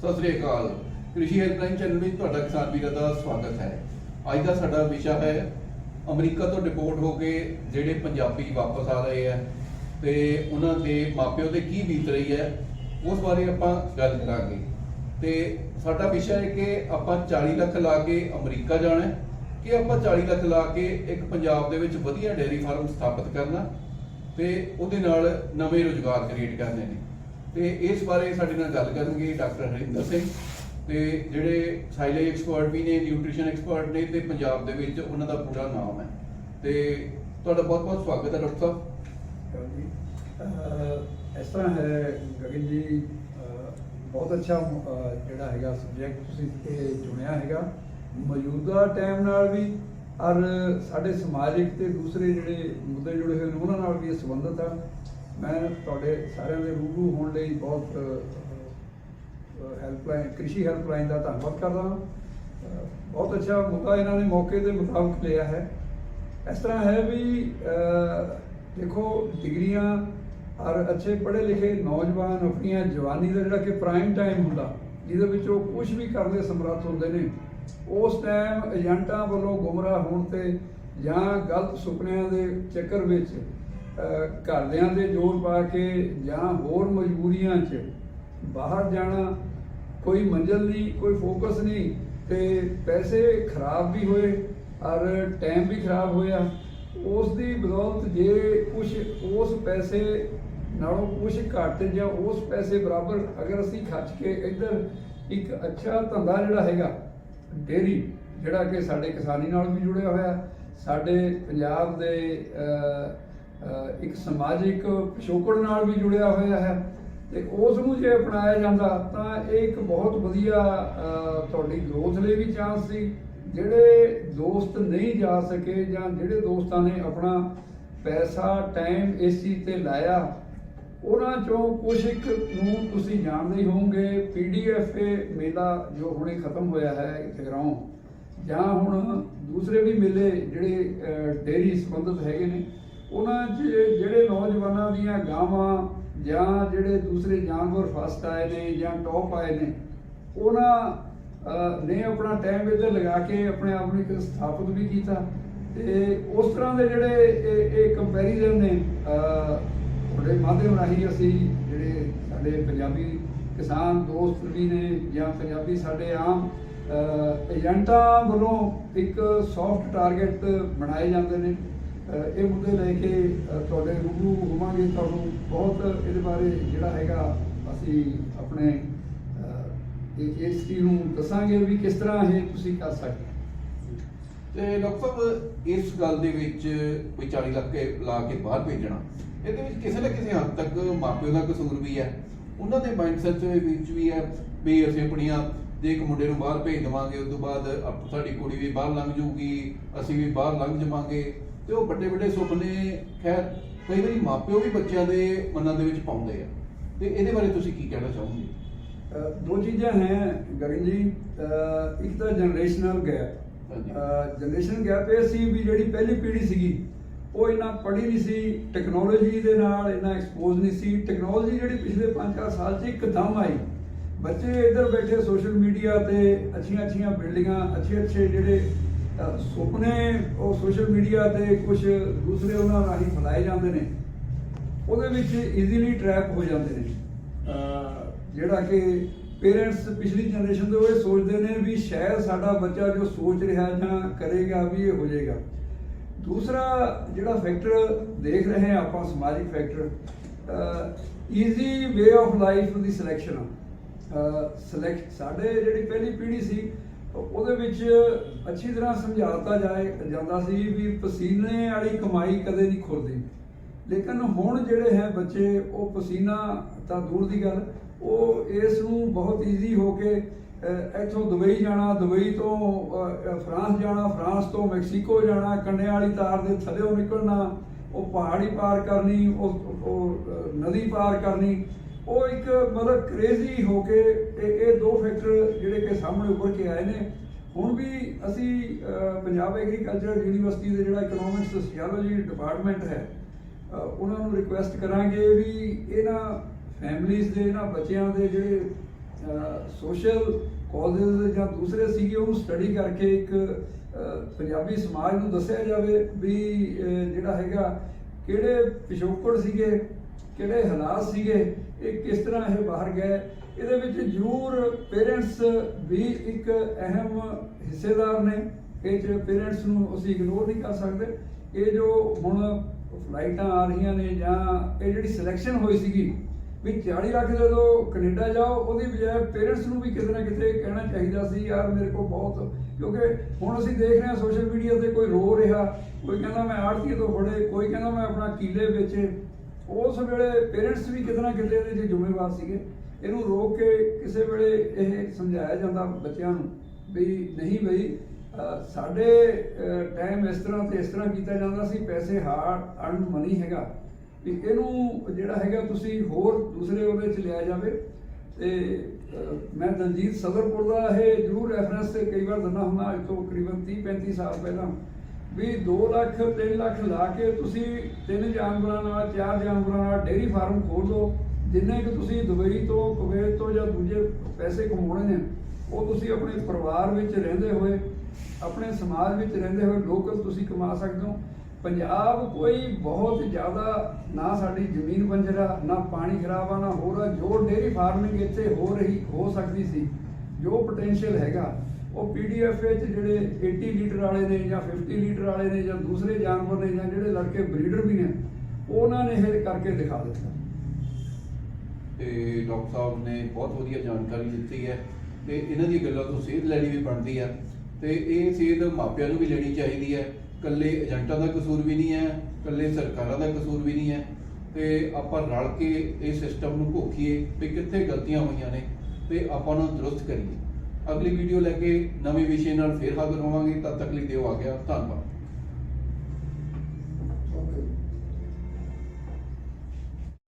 ਸਤਿ ਸ੍ਰੀ ਅਕਾਲ। ਕ੍ਰਿਸ਼ੀ helpline channel ਵਿੱਚ ਤੁਹਾਡਾ ਕਿਸਾਨ ਵੀਰਾਂ ਦਾ ਸਵਾਗਤ ਹੈ। ਅੱਜ ਦਾ ਸਾਡਾ ਵਿਸ਼ਾ ਹੈ ਅਮਰੀਕਾ ਤੋਂ ਡਿਪੋਰਟ ਹੋ ਕੇ ਜਿਹੜੇ ਪੰਜਾਬੀ ਵਾਪਸ ਆ ਰਹੇ ਆ ਤੇ ਉਹਨਾਂ ਦੇ ਮਾਪਿਓ ਤੇ ਕੀ ਬੀਤ ਰਹੀ ਹੈ, ਉਸ ਬਾਰੇ ਆਪਾਂ ਗੱਲ ਕਰਾਂਗੇ। ਤੇ ਸਾਡਾ ਵਿਸ਼ਾ ਹੈ ਕਿ ਆਪਾਂ 40 ਲੱਖ ਲਾ ਕੇ ਅਮਰੀਕਾ ਜਾਣਾ ਹੈ, ਕਿ ਆਪਾਂ 40 ਲੱਖ ਲਾ ਕੇ ਇੱਕ ਪੰਜਾਬ ਦੇ ਵਿੱਚ ਵਧੀਆ ਡੇਅਰੀ ਫਾਰਮ ਸਥਾਪਿਤ ਕਰਨਾ, ਤੇ ਉਹਦੇ ਨਾਲ ਨਵੇਂ ਰੋਜ਼ਗਾਰ ਕ੍ਰੀਏਟ ਕਰਨੇ ਨੇ। ਤੇ ਇਸ ਬਾਰੇ ਸਾਡੇ ਨਾਲ ਗੱਲ ਕਰਨਗੇ ਡਾਕਟਰ ਹਰਿੰਦਰ ਸਿੰਘ ਤੇ ਜਿਹੜੇ ਸਾਈਲੇਜ ਐਕਸਪਰਟ ਵੀ ਨੇ ਨਿਊਟ੍ਰੀਸ਼ਨ ਐਕਸਪਰਟ ਨੇ ਤੇ ਪੰਜਾਬ ਦੇ ਵਿੱਚ ਉਹਨਾਂ ਦਾ ਪੂਰਾ ਨਾਮ ਹੈ। ਤੇ ਤੁਹਾਡਾ ਬਹੁਤ ਬਹੁਤ ਸਵਾਗਤ ਹੈ ਡਾਕਟਰ ਸਾਹਿਬ। ਜੀ? ਇਸ ਤਰ੍ਹਾਂ ਹੈ, ਗਗਨ ਜੀ ਬਹੁਤ ਅੱਛਾ ਜਿਹੜਾ ਹੈਗਾ ਸਬਜੈਕਟ ਤੁਸੀਂ ਇਹ ਚੁਣਿਆ ਹੈਗਾ। ਮੌਜੂਦਾ ਟਾਈਮ ਨਾਲ ਵੀ ਔਰ ਸਾਡੇ ਸਮਾਜਿਕ ਤੇ ਦੂਸਰੇ ਜਿਹੜੇ ਮੁੱਦੇ ਜੁੜੇ ਹੋਏ ਨੇ, ਉਹਨਾਂ ਨਾਲ ਵੀ ਇਹ ਸੰਬੰਧਿਤ ਆ। ਮੈਂ ਤੁਹਾਡੇ ਸਾਰਿਆਂ ਦੇ ਰੂਬਰੂ ਹੋਣ ਲਈ ਬਹੁਤ ਹੈਲਪਲਾਈਨ ਕ੍ਰਿਸ਼ੀ ਹੈਲਪਲਾਈਨ ਦਾ ਧੰਨਵਾਦ ਕਰਦਾ ਹਾਂ। ਬਹੁਤ ਅੱਛਾ ਮੁੱਦਾ ਇਹਨਾਂ ਨੇ ਮੌਕੇ ਦੇ ਮੁਤਾਬਕ ਲਿਆ ਹੈ। ਇਸ ਤਰ੍ਹਾਂ ਹੈ ਵੀ ਦੇਖੋ, ਡਿਗਰੀਆਂ ਔਰ ਅੱਛੇ ਪੜ੍ਹੇ ਲਿਖੇ ਨੌਜਵਾਨ ਆਪਣੀਆਂ ਜਵਾਨੀ ਦਾ ਜਿਹੜਾ ਕਿ ਪ੍ਰਾਈਮ ਟਾਈਮ ਹੁੰਦਾ, ਜਿਹਦੇ ਵਿੱਚ ਉਹ ਕੁਝ ਵੀ ਕਰਨ ਦੇ ਸਮਰੱਥ ਹੁੰਦੇ ਨੇ, ਉਸ ਟਾਈਮ ਏਜੰਟਾਂ ਵੱਲੋਂ ਗੁੰਮਰਾਹ ਹੋਣ ਤੇ ਜਾਂ ਗਲਤ ਸੁਪਨਿਆਂ ਦੇ ਚੱਕਰ ਵਿੱਚ ਘਰਦਿਆਂ ਦੇ ਜੋਰ ਪਾ ਕੇ ਜਾਂ ਹੋਰ ਮਜਬੂਰੀਆਂ 'ਚ ਬਾਹਰ ਜਾਣਾ ਕੋਈ ਮੰਜ਼ਿਲ ਨਹੀਂ, ਕੋਈ ਫੋਕਸ ਨਹੀਂ ਤੇ ਪੈਸੇ ਖਰਾਬ ਵੀ ਹੋਏ ਔਰ ਟਾਈਮ ਵੀ ਖਰਾਬ ਹੋਇਆ। ਉਸ ਦੀ ਬਦੌਲਤ ਜੇ ਕੁਝ ਉਸ ਪੈਸੇ ਨਾਲੋਂ ਕੁਝ ਘੱਟ ਜਾਂ ਉਸ ਪੈਸੇ ਬਰਾਬਰ ਅਗਰ ਅਸੀਂ ਖਰਚ ਕੇ ਇੱਧਰ ਇੱਕ ਅੱਛਾ ਧੰਦਾ ਜਿਹੜਾ ਹੈਗਾ ਡੇਰੀ ਜਿਹੜਾ ਕਿ ਸਾਡੇ ਕਿਸਾਨੀ ਨਾਲ ਵੀ ਜੁੜਿਆ ਹੋਇਆ, ਸਾਡੇ ਪੰਜਾਬ ਦੇ ਇੱਕ ਸਮਾਜਿਕ ਪਿਛੋਕੜ ਨਾਲ ਵੀ ਜੁੜਿਆ ਹੋਇਆ ਹੈ ਤੇ ਉਸ ਨੂੰ ਜੇ ਅਪਣਾਇਆ ਜਾਂਦਾ ਤਾਂ ਇਹ ਇੱਕ ਬਹੁਤ ਵਧੀਆ ਤੁਹਾਡੀ ਗਰੋਥ ਲਈ ਵੀ ਚਾਂਸ ਸੀ। ਜਿਹੜੇ ਦੋਸਤ ਨਹੀਂ ਜਾ ਸਕੇ ਜਾਂ ਜਿਹੜੇ ਦੋਸਤਾਂ ਨੇ ਆਪਣਾ ਪੈਸਾ ਟਾਈਮ ਇਸ ਚੀਜ਼ ਤੇ ਲਾਇਆ, ਉਹਨਾਂ ਚੋਂ ਕੁਝ ਇੱਕ ਨੂੰ ਤੁਸੀਂ ਜਾਣਦੇ ਹੀ ਹੋਵੋਗੇ ਪੀਡੀਐਫ ਮੇਲਾ ਜੋ ਹੁਣੇ ਖਤਮ ਹੋਇਆ ਹੈ ਜਗਰਾਉਂ ਜਾਂ ਹੁਣ ਦੂਸਰੇ ਵੀ ਮੇਲੇ ਜਿਹੜੇ ਡੇਰੀ ਸੰਬੰਧਿਤ ਹੈਗੇ ਨੇ ਉਹਨਾਂ 'ਚ ਜਿਹੜੇ ਨੌਜਵਾਨਾਂ ਦੀਆਂ ਗਾਵਾਂ ਜਾਂ ਜਿਹੜੇ ਦੂਸਰੇ ਜਾਨਵਰ ਫਸਟ ਆਏ ਨੇ ਜਾਂ ਟੌਪ ਆਏ ਨੇ, ਉਹਨਾਂ ਨੇ ਆਪਣਾ ਟਾਈਮ ਇੱਧਰ ਲਗਾ ਕੇ ਆਪਣੇ ਆਪ ਨੂੰ ਇੱਕ ਸਥਾਪਿਤ ਵੀ ਕੀਤਾ। ਤੇ ਉਸ ਤਰ੍ਹਾਂ ਦੇ ਜਿਹੜੇ ਇਹ- ਇਹ ਕੰਪੈਰੀਜ਼ਨ ਨੇ ਤੁਹਾਡੇ ਮਾਧਿਅਮ ਰਾਹੀਂ ਅਸੀਂ ਜਿਹੜੇ ਸਾਡੇ ਪੰਜਾਬੀ ਕਿਸਾਨ ਦੋਸਤ ਵੀ ਨੇ ਜਾਂ ਪੰਜਾਬੀ ਸਾਡੇ ਆਮ ਏਜੰਟਾਂ ਵੱਲੋਂ ਇੱਕ ਸੌਫਟ ਟਾਰਗੇਟ ਬਣਾਏ ਜਾਂਦੇ ਨੇ। ਇਹ ਮੁੱਦੇ ਲੈ ਕੇ ਤੁਹਾਡੇ ਰੂਬਰੂ ਹੋਵਾਂਗੇ। ਤੁਹਾਨੂੰ ਬਹੁਤ ਇਹਦੇ ਬਾਰੇ ਜਿਹੜਾ ਹੈਗਾ ਅਸੀਂ ਆਪਣੇ ਇਸ ਚੀਜ਼ ਨੂੰ ਦੱਸਾਂਗੇ ਵੀ ਕਿਸ ਤਰ੍ਹਾਂ ਇਹ ਤੁਸੀਂ ਕਰ ਸਕਦੇ ਹੋ। ਤੇ ਡਾਕਟਰ ਸਾਹਿਬ, ਇਸ ਗੱਲ ਦੇ ਵਿੱਚ ਕੋਈ 40 ਲੱਖ ਕੇ ਲਾ ਕੇ ਬਾਹਰ ਭੇਜਣਾ, ਇਹਦੇ ਵਿੱਚ ਕਿਸੇ ਨਾ ਕਿਸੇ ਹੱਦ ਤੱਕ ਮਾਪਿਓ ਦਾ ਕਸੂਰ ਵੀ ਹੈ। ਉਹਨਾਂ ਦੇ ਮਾਈਂਡਸੈਟ ਦੇ ਵਿੱਚ ਵੀ ਹੈ ਵੀ ਅਸੀਂ ਆਪਣੀਆਂ, ਜੇ ਇੱਕ ਮੁੰਡੇ ਨੂੰ ਬਾਹਰ ਭੇਜ ਦੇਵਾਂਗੇ, ਉਸ ਤੋਂ ਬਾਅਦ ਆਪ- ਸਾਡੀ ਕੁੜੀ ਵੀ ਬਾਹਰ ਲੰਘ ਜਾਊਗੀ ਅਸੀਂ ਵੀ ਬਾਹਰ ਲੰਘ ਜਾਵਾਂਗੇ ਤੇ ਉਹ ਵੱਡੇ ਵੱਡੇ ਸੁਪਨੇ ਖੈਰ ਕਈ ਵਾਰੀ ਮਾਪਿਓ ਵੀ ਬੱਚਿਆਂ ਦੇ ਮਨਾਂ ਦੇ ਵਿੱਚ ਪਾਉਂਦੇ ਆ। ਤੇ ਇਹਦੇ ਬਾਰੇ ਤੁਸੀਂ ਕੀ ਕਹਿਣਾ ਚਾਹੋਗੇ? ਦੋ ਚੀਜ਼ਾਂ ਹੈ ਗਗਨ ਜੀ। ਇੱਕ ਤਾਂ ਜਨਰੇਸ਼ਨਲ ਗੈਪ। ਜਨਰੇਸ਼ਨ ਗੈਪ ਇਹ ਸੀ ਵੀ ਜਿਹੜੀ ਪਹਿਲੀ ਪੀੜ੍ਹੀ ਸੀਗੀ ਉਹ ਇੰਨਾ ਪੜ੍ਹੀ ਨਹੀਂ ਸੀ ਟੈਕਨੋਲੋਜੀ ਦੇ ਨਾਲ ਇੰਨਾ ਐਕਸਪੋਜ਼ ਨਹੀਂ ਸੀ। ਟੈਕਨੋਲੋਜੀ ਜਿਹੜੀ ਪਿਛਲੇ 5-4 ਸਾਲ 'ਚ ਇੱਕਦਮ ਆਈ। ਬੱਚੇ ਇੱਧਰ ਬੈਠੇ ਸੋਸ਼ਲ ਮੀਡੀਆ ਤੇ ਅੱਛੀਆਂ ਅੱਛੀਆਂ ਬਿਲਡਿੰਗਾਂ ਅੱਛੇ ਅੱਛੇ ਜਿਹੜੇ ਸੁਪਨੇ ਉਹ ਸੋਸ਼ਲ ਮੀਡੀਆ ਤੇ ਕੁਝ ਦੂਸਰੇ ਉਹਨਾਂ ਰਾਹੀਂ ਫੈਲਾਏ ਜਾਂਦੇ ਨੇ, ਉਹਦੇ ਵਿੱਚ ਈਜ਼ੀਲੀ ਟਰੈਪ ਹੋ ਜਾਂਦੇ ਨੇ। ਜਿਹੜਾ ਕਿ ਪੇਰੈਂਟਸ ਪਿਛਲੀ ਜਨਰੇਸ਼ਨ ਦੇ ਉਹ ਇਹ ਸੋਚਦੇ ਨੇ ਵੀ ਸ਼ਾਇਦ ਸਾਡਾ ਬੱਚਾ ਜੋ ਸੋਚ ਰਿਹਾ ਜਾਂ ਕਰੇਗਾ ਵੀ ਇਹ ਹੋ ਜਾਏਗਾ। ਦੂਸਰਾ ਜਿਹੜਾ ਫੈਕਟਰ ਦੇਖ ਰਹੇ ਹਾਂ ਆਪਾਂ, ਸਮਾਜਿਕ factor easy way of life the selection select ਸਾਡੇ ਜਿਹੜੀ ਪਹਿਲੀ ਪੀੜ੍ਹੀ ਸੀ ਉਹਦੇ ਵਿੱਚ ਅੱਛੀ ਤਰ੍ਹਾਂ ਸਮਝਾਤਾ ਜਾਏ, ਜਾਂਦਾ ਸੀ ਵੀ ਪਸੀਨੇ ਵਾਲੀ ਕਮਾਈ ਕਦੇ ਨਹੀਂ ਖੁਰਦੀ। ਲੇਕਿਨ ਹੁਣ ਜਿਹੜੇ ਹੈ ਬੱਚੇ, ਉਹ ਪਸੀਨਾ ਤਾਂ ਦੂਰ ਦੀ ਗੱਲ, ਉਹ ਇਸ ਨੂੰ ਬਹੁਤ ਈਜ਼ੀ ਹੋ ਕੇ ਇੱਥੋਂ ਦੁਬਈ ਜਾਣਾ, ਦੁਬਈ ਤੋਂ ਫਰਾਂਸ ਜਾਣਾ, ਫਰਾਂਸ ਤੋਂ ਮੈਕਸੀਕੋ ਜਾਣਾ ਕੰਡਿਆਂ ਵਾਲੀ ਤਾਰ ਦੇ ਥੱਲੇੋਂ ਨਿਕਲਣਾ, ਉਹ ਪਹਾੜੀ ਪਾਰ ਕਰਨੀ, ਉਹ ਨਦੀ ਪਾਰ ਕਰਨੀ ਉਹ ਇੱਕ ਮਤਲਬ ਕ੍ਰੇਜ਼ੀ ਹੋ ਕੇ ਇਹ ਇਹ ਦੋ ਫੈਕਟਰ ਜਿਹੜੇ ਕਿ ਸਾਹਮਣੇ ਉੱਭਰ ਕੇ ਆਏ ਨੇ। ਹੁਣ ਵੀ ਅਸੀਂ ਪੰਜਾਬ ਐਗਰੀਕਲਚਰ ਯੂਨੀਵਰਸਿਟੀ ਦੇ ਜਿਹੜਾ ਇਕਨੋਮਿਕਸ ਸੋਸ਼ੀਓਲੋਜੀ ਡਿਪਾਰਟਮੈਂਟ ਹੈ ਉਹਨਾਂ ਨੂੰ ਰਿਕੁਐਸਟ ਕਰਾਂਗੇ ਵੀ ਇਹਨਾਂ ਫੈਮਲੀਆਂ ਦੇ, ਇਹਨਾਂ ਬੱਚਿਆਂ ਦੇ ਜਿਹੜੇ ਸੋਸ਼ਲ ਕਾਜ਼ਸ ਜਾਂ ਦੂਸਰੇ ਸੀਗੇ, ਉਹਨੂੰ ਸਟੱਡੀ ਕਰਕੇ ਇੱਕ ਪੰਜਾਬੀ ਸਮਾਜ ਨੂੰ ਦੱਸਿਆ ਜਾਵੇ ਵੀ ਜਿਹੜਾ ਹੈਗਾ ਕਿਹੜੇ ਪਿਛੋਕੜ ਸੀਗੇ, ਕਿਹੜੇ ਹਾਲਾਤ ਸੀਗੇ ਇਹ ਕਿਸ ਤਰ੍ਹਾਂ ਇਹ ਬਾਹਰ ਗਏ ਇਹਦੇ ਵਿੱਚ ਜ਼ਰੂਰ ਪੇਰੈਂਟਸ ਵੀ ਇੱਕ ਅਹਿਮ ਹਿੱਸੇਦਾਰ ਨੇ। ਇਹ ਚ ਪੇਰੈਂਟਸ ਨੂੰ ਅਸੀਂ ਇਗਨੋਰ ਨਹੀਂ ਕਰ ਸਕਦੇ। ਇਹ ਜੋ ਹੁਣ ਫਲਾਈਟਾਂ ਆ ਰਹੀਆਂ ਨੇ ਜਾਂ ਇਹ ਜਿਹੜੀ ਸਿਲੈਕਸ਼ਨ ਹੋਈ ਸੀਗੀ, ਵੀ 40 ਲੱਖ ਜਦੋਂ ਕੈਨੇਡਾ ਜਾਓ, ਉਹਦੀ ਬਜਾਏ ਪੇਰੈਂਟਸ ਨੂੰ ਵੀ ਕਿਤੇ ਨਾ ਕਿਤੇ ਕਹਿਣਾ ਚਾਹੀਦਾ ਸੀ, ਯਾਰ ਮੇਰੇ ਕੋਲ ਬਹੁਤ ਕਿਉਂਕਿ ਹੁਣ ਅਸੀਂ ਦੇਖ ਰਹੇ ਹਾਂ ਸੋਸ਼ਲ ਮੀਡੀਆ ਤੇ ਕੋਈ ਰੋ ਰਿਹਾ, ਕੋਈ ਕਹਿੰਦਾ ਮੈਂ ਆੜਤੀ ਤੋਂ ਫੜੇ ਕੋਈ ਕਹਿੰਦਾ ਮੈਂ ਆਪਣਾ ਕੀਲੇ ਵੇਚੇ। ਉਸ ਵੇਲੇ ਪੇਰੈਂਟਸ ਵੀ ਕਿਤੇ ਨਾ ਕਿਤੇ ਇਹਦੇ 'ਚ ਜ਼ਿੰਮੇਵਾਰ ਸੀਗੇ। ਇਹਨੂੰ ਰੋਕ ਕੇ ਕਿਸੇ ਵੇਲੇ ਇਹ ਸਮਝਾਇਆ ਜਾਂਦਾ ਬੱਚਿਆਂ ਨੂੰ ਵੀ ਨਹੀਂ ਬਈ ਸਾਡੇ ਟਾਈਮ ਇਸ ਤਰ੍ਹਾਂ ਤੇ ਇਸ ਤਰ੍ਹਾਂ ਕੀਤਾ ਜਾਂਦਾ ਸੀ, ਪੈਸੇ ਹਾਰ ਅਰਨ ਮਨੀ ਹੈਗਾ। ਵੀ ਇਹਨੂੰ ਜਿਹੜਾ ਹੈਗਾ ਤੁਸੀਂ ਹੋਰ ਦੂਸਰੇ ਉਹਦੇ ਚ ਲਿਆ ਜਾਵੇ। ਤੇ ਮੈਂ ਦਲਜੀਤ ਸਦਰਪੁਰ ਦਾ ਇਹ ਜ਼ਰੂਰ ਰੈਫਰੈਂਸ ਕਈ ਵਾਰ ਦਿੰਦਾ ਹੁੰਦਾ ਅੱਜ ਤੋਂ ਤਕਰੀਬਨ 30 35 ਸਾਲ ਪਹਿਲਾਂ। ਵੀ 2 ਲੱਖ 3 ਲੱਖ ਲਾ ਕੇ ਤੁਸੀਂ ਤਿੰਨ ਜਾਨਵਰਾਂ ਨਾਲ, ਚਾਰ ਜਾਨਵਰਾਂ ਨਾਲ ਡੇਅਰੀ ਫਾਰਮ ਖੋਲ ਲਓ। ਜਿੰਨੇ ਕਿ ਤੁਸੀਂ ਦੁਬਈ ਤੋਂ, ਕੁਵੈਤ ਤੋਂ ਜਾਂ ਦੂਜੇ ਪੈਸੇ ਕਮਾਉਣੇ ਨੇ, ਉਹ ਤੁਸੀਂ ਆਪਣੇ ਪਰਿਵਾਰ ਵਿੱਚ ਰਹਿੰਦੇ ਹੋਏ, ਆਪਣੇ ਸਮਾਜ ਵਿੱਚ ਰਹਿੰਦੇ ਹੋਏ ਲੋਕਲ ਤੁਸੀਂ ਕਮਾ ਸਕਦੇ ਹੋ। ਪੰਜਾਬ ਕੋਈ ਬਹੁਤ ਜ਼ਿਆਦਾ ਨਾ ਸਾਡੀ ਜ਼ਮੀਨ ਬੰਜਰਾ ਨਾ ਪਾਣੀ ਖਰਾਬ ਆ, ਨਾ ਹੋਰ ਆ। ਜੋ ਡੇਅਰੀ ਫਾਰਮਿੰਗ ਇੱਥੇ ਹੋ ਰਹੀ, ਹੋ ਸਕਦੀ ਸੀ, ਜੋ ਪੋਟੈਂਸ਼ੀਅਲ ਹੈਗਾ ਉਹ ਪੀਡੀਐਫ ਵਿੱਚ ਜਿਹੜੇ 80 ਲੀਟਰ ਵਾਲੇ ਨੇ ਜਾਂ 50 ਲੀਟਰ ਵਾਲੇ ਨੇ ਜਾਂ ਦੂਸਰੇ ਜਾਨਵਰ ਨੇ ਜਾਂ ਜਿਹੜੇ ਲੜਕੇ ਬਰੀਡਰ ਵੀ ਨੇ, ਉਹਨਾਂ ਨੇ ਇਹ ਕਰਕੇ ਦਿਖਾ ਦਿੱਤਾ। ਤੇ ਡਾਕਟਰ ਸਾਹਿਬ ਨੇ ਬਹੁਤ ਵਧੀਆ ਜਾਣਕਾਰੀ ਦਿੱਤੀ ਹੈ ਤੇ ਇਹਨਾਂ ਦੀ ਗੱਲਾਂ ਤੋਂ ਸੇਧ ਲੈਣੀ ਵੀ ਬਣਦੀ ਹੈ ਤੇ ਇਹ ਸੇਧ ਮਾਪਿਆਂ ਨੂੰ ਵੀ ਲੈਣੀ ਚਾਹੀਦੀ ਹੈ। ਕੱਲੇ ਏਜੰਟਾਂ ਦਾ ਕਸੂਰ ਵੀ ਨਹੀਂ ਹੈ ਕੱਲੇ ਸਰਕਾਰਾਂ ਦਾ ਕਸੂਰ ਵੀ ਨਹੀਂ ਹੈ ਤੇ ਆਪਾਂ ਰਲ ਕੇ ਇਹ ਸਿਸਟਮ ਨੂੰ ਭੋਖੀਏ ਵੀ ਕਿੱਥੇ ਗਲਤੀਆਂ ਹੋਈਆਂ ਨੇ ਤੇ ਆਪਾਂ ਨੂੰ ਦਰੁਸਤ ਕਰੀਏ। ਅਗਲੀ ਵੀਡੀਓ ਲੈ ਕੇ ਨਵੇਂ ਵਿਸ਼ੇ ਨਾਲ ਫੇਰ ਹਾਜ਼ਰ ਹੋਵਾਂਗੇ। ਤਦ ਤੱਕ ਲਈ ਦਿਓ ਆ ਗਿਆ ਧੰਨਵਾਦ।